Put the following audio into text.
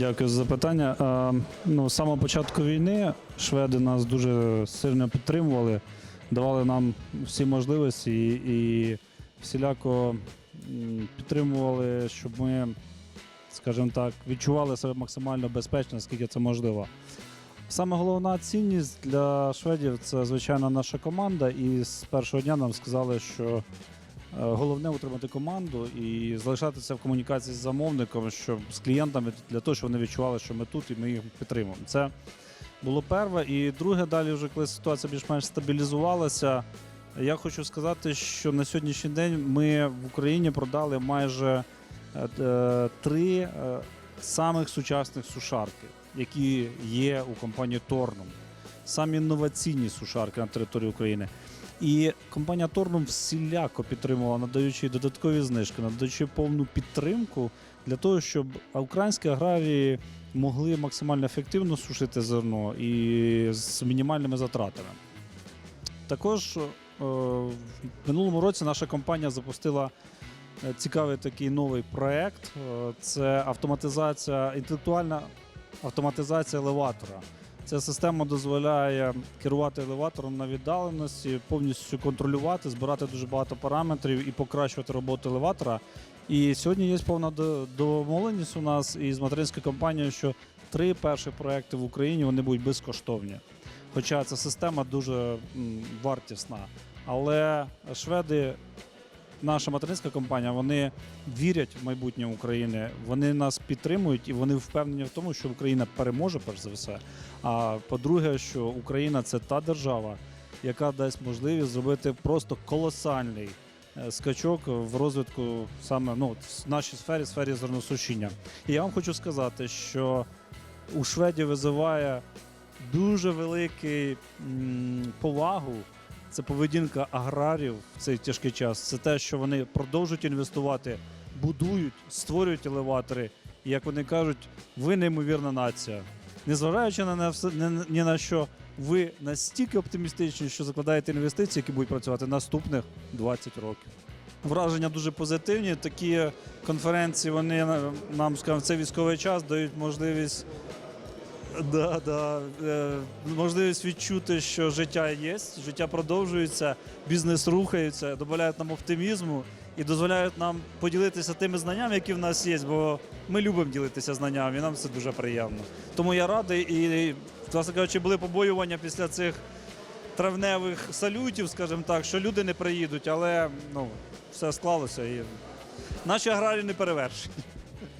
Дякую за запитання. Е, Ну, з самого початку війни шведи нас дуже сильно підтримували, давали нам всі можливості і, і всіляко підтримували, щоб ми, скажімо так, відчували себе максимально безпечно, наскільки це можливо. Саме головна цінність для шведів це звичайно наша команда. І з першого дня нам сказали, що головне утримати команду і залишатися в комунікації з замовником, щоб з клієнтами для того, щоб вони відчували, що ми тут і ми їх підтримуємо. Це було перше. І друге, далі, вже коли ситуація більш-менш стабілізувалася. Я хочу сказати, що на сьогоднішній день ми в Україні продали майже е, е, три е, самих сучасних сушарки, які є у компанії Торнум. Самі інноваційні сушарки на території України. І компанія Торнум всіляко підтримувала, надаючи додаткові знижки, надаючи повну підтримку для того, щоб українські аграрії могли максимально ефективно сушити зерно і з мінімальними затратами. Також е, в минулому році наша компанія запустила е, цікавий такий новий проект. Е, Це автоматизація, інтелектуальна автоматизація елеватора. Ця система дозволяє керувати елеватором на віддаленості, повністю контролювати, збирати дуже багато параметрів і покращувати роботу елеватора. І сьогодні є повна до- домовленість у нас із материнською компанією, що три перші проекти в Україні вони будуть безкоштовні. Хоча ця система дуже вартісна. Але шведи, наша материнська компанія, вони вірять в майбутнє України, вони нас підтримують і вони впевнені в тому, що Україна переможе перш за все. А по-друге, що Україна це та держава, яка дасть можливість зробити просто колосальний е, скачок в розвитку саме ну, в нашій сфері, сфері зерносушіння. І я вам хочу сказати, що у Шведії визиває дуже великий повагу. Це поведінка аграрів в цей тяжкий час. Це те, що вони продовжують інвестувати, будують, створюють елеватори. І як вони кажуть, ви неймовірна нація. Незважаючи на не все- ні на що, ви настільки оптимістичні, що закладаєте інвестиції, які будуть працювати наступних 20 років. Враження дуже позитивні. Такі конференції вони нам скажімо, в цей військовий час дають можливість Да, да. Е, можливість відчути, що життя є, життя продовжується, бізнес рухається, додають нам оптимізму і дозволяють нам поділитися тими знаннями, які в нас є, бо ми любимо ділитися знаннями, і нам це дуже приємно. Тому я радий і, власне кажучи, були побоювання після цих травневих салютів, скажімо так, що люди не приїдуть, але ну, все склалося і наші аграрії не перевершені.